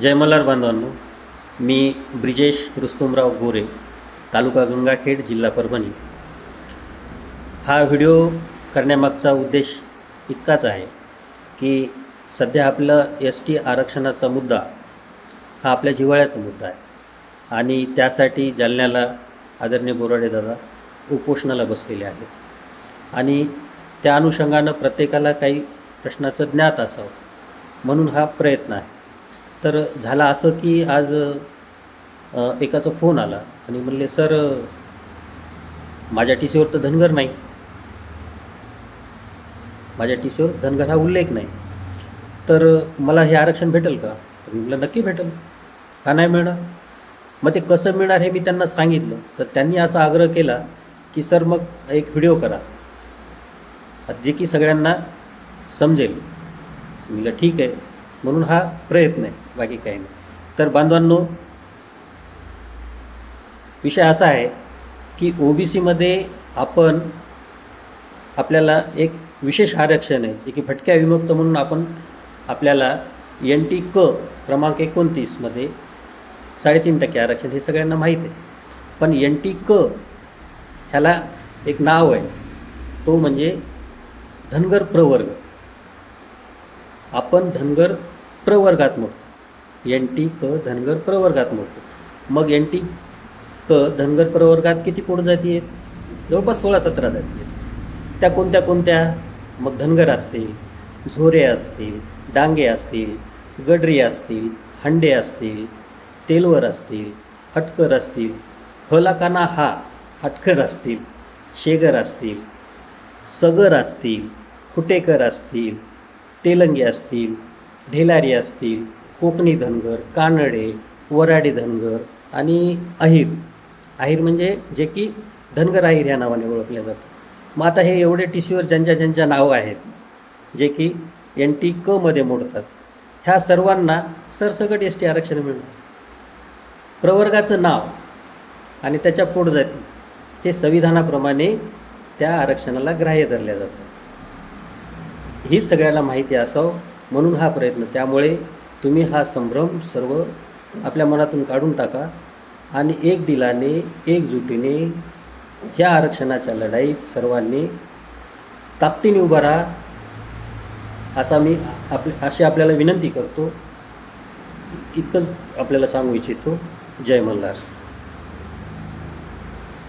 जयमल्हार बांधवांनो मी ब्रिजेश रुस्तुमराव गोरे तालुका गंगाखेड जिल्हा परभणी. हा व्हिडिओ करण्यामागचा उद्देश इतकाच आहे की सध्या आपलं एस टी आरक्षणाचा मुद्दा हा आपल्या जिव्हाळ्याचा मुद्दा आहे. आणि त्यासाठी जालन्याला आदरणीय बोराडे दादा उपोषणाला बसलेले आहेत. आणि त्या अनुषंगानं प्रत्येकाला काही प्रश्नाचं ज्ञात असावं म्हणून हा प्रयत्न आहे. तर झालं असं की आज एकाचा फोन आला आणि म्हणले सर माझ्या टी सीवर तर धनगर नाही. माझ्या टी सीवर धनगर हा उल्लेख नाही. तर मला हे आरक्षण भेटेल का? तर मी म्हटलं नक्की भेटेल. का नाही मिळणार? मग ते कसं मिळणार हे मी त्यांना सांगितलं. तर त्यांनी असा आग्रह केला की सर मग एक व्हिडिओ करा. जे की सगळ्यांना समजेल. मी म्हटलं ठीक आहे. म्हणून हा प्रयत्न आहे बाकी काही नाही. तर बांधवांनो विषय असा आहे की ओ बी सीमध्ये आपण आपल्याला एक विशेष आरक्षण आहे जे की भटक्या विमुक्त म्हणून आपण आपल्याला एन टी क क्रमांक एकोणतीसमध्ये साडेतीन टक्के आरक्षण हे सगळ्यांना माहीत आहे. पण एन टी क ह्याला एक नाव आहे तो म्हणजे धनगर प्रवर्ग. आपण धनगर प्रवर्गात मोडतो. एन टी क धनगर प्रवर्गात मोडतो. मग एन टी क धनगर प्रवर्गात किती पोट जाती आहेत? जवळपास सोळा सतरा जाती आहेत. त्या कोणत्या कोणत्या? मग धनगर असतील झोरे असतील डांगे असतील गडरी असतील हंडे असतील तेलवर असतील हटकर असतील हलाकाना हा हटकर असतील शेगर असतील सगर असतील खुटेकर असतील तेलंगी असतील ढेलारी असतील कोकणी धनगर कानडे वराडी धनगर आणि अहिर. अहिर म्हणजे जे की धनगर अहिर या नावाने ओळखले जातात. मग आता हे एवढे टी सीवर ज्यांच्या ज्यांच्या नावं आहेत जे की एन टी कमध्ये मोडतात ह्या सर्वांना सरसकट एस टी आरक्षण मिळणार. प्रवर्गाचं नाव आणि त्याच्या पोटजाती हे संविधानाप्रमाणे त्या आरक्षणाला ग्राह्य धरल्या जातं हीच सगळ्याला माहिती असावं म्हणून हा प्रयत्न. त्यामुळे तुम्ही हा संभ्रम सर्व आपल्या मनातून काढून टाका आणि एक दिलाने एकजुटीने ह्या आरक्षणाच्या लढाईत सर्वांनी ताकदीने उभा राहा असा मी आपले अशी आपल्याला विनंती करतो. इतकंच आपल्याला सांगू इच्छितो. जय मल्हार.